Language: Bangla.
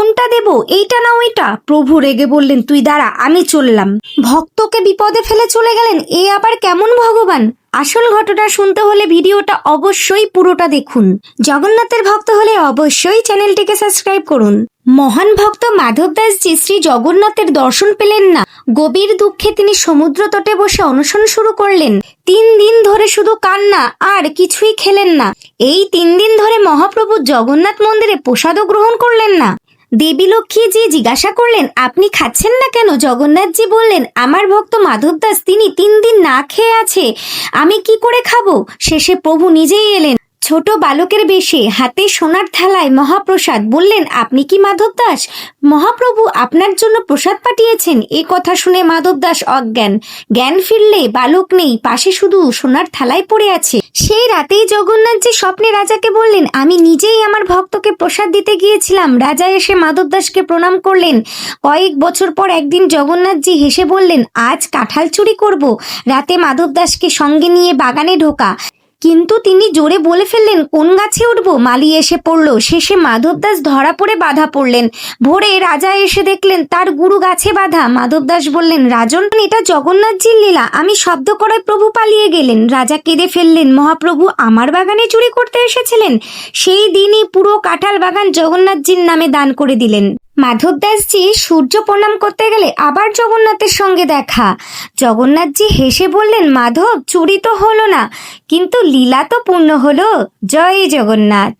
কোনটা দেব? এইটা না ওইটা? প্রভু রেগে বললেন, তুই দাঁড়া, আমি চললাম। ভক্তকে বিপদে ফেলে চলে গেলেন, এ আবার কেমন ভগবান? আসল ঘটনা শুনতে হলে ভিডিওটা অবশ্যই পুরোটা দেখুন। জগন্নাথের ভক্ত হলে অবশ্যই চ্যানেলটিকে সাবস্ক্রাইব করুন। মহান ভক্ত মাধব দাসজি শ্রী জগন্নাথের দর্শন পেলেন না। গভীর দুঃখে তিনি সমুদ্র তটে বসে অনশন শুরু করলেন। তিন দিন ধরে শুধু কান্না, আর কিছুই খেলেন না। এই তিন দিন ধরে মহাপ্রভু জগন্নাথ মন্দিরে প্রসাদও গ্রহণ করলেন না। দেবী লক্ষ্মীজি জিজ্ঞাসা করলেন, আপনি খাচ্ছেন না কেন? জগন্নাথজি বললেন, আমার ভক্ত মাধব দাস তিনি তিন দিন না খেয়ে আছে। আমি কি করে খাব? শেষে প্রভু নিজেই এলেন। ছোট বালকের বেশে হাতে সোনার থালায় মহাপ্রসাদ বললেন, আপনি কি মাধব দাস? মহাপ্রভু আপনার জন্য প্রসাদ পাঠিয়েছেন। এ কথা শুনে মাধব দাস অজ্ঞান। জ্ঞান ফিরলে বালক নেই, পাশে শুধু সোনার থালায় পড়ে আছে। সেই রাতেই জগন্নাথজি স্বপ্নে রাজাকে বললেন, আমি নিজেই আমার ভক্তকে প্রসাদ দিতে গিয়েছিলাম। রাজা এসে মাধব দাসকে প্রণাম করলেন। কয়েক বছর পর একদিন জগন্নাথজি হেসে বললেন, আজ কাঁঠাল চুরি করব। রাতে মাধব দাসকে সঙ্গে নিয়ে বাগানে ঢোকা। কিন্তু তিনি জোরে বলে ফেললেন, কোন গাছে উঠব? মালি এসে পড়ল। শেষে মাধব দাস ধরা পড়ে বাধা পড়লেন। ভোরে রাজা এসে দেখলেন, তার গুরু গাছে বাধা। মাধব দাস বললেন, রাজন, এটা জগন্নাথজির লীলা। আমি শব্দ করায় প্রভু পালিয়ে গেলেন। রাজা কেঁদে ফেললেন, মহাপ্রভু, আমার বাগানে চুরি করতে এসেছিলেন? সেই দিনই পুরো কাঁঠাল বাগান জগন্নাথজির নামে দান করে দিলেন। মাধব দাসজি সূর্য প্রণাম করতে গেলে আবার জগন্নাথের সঙ্গে দেখা। জগন্নাথজি হেসে বললেন, মাধব, চুরি তো হলো না, কিন্তু লীলা তো পূর্ণ হলো। জয় জগন্নাথ।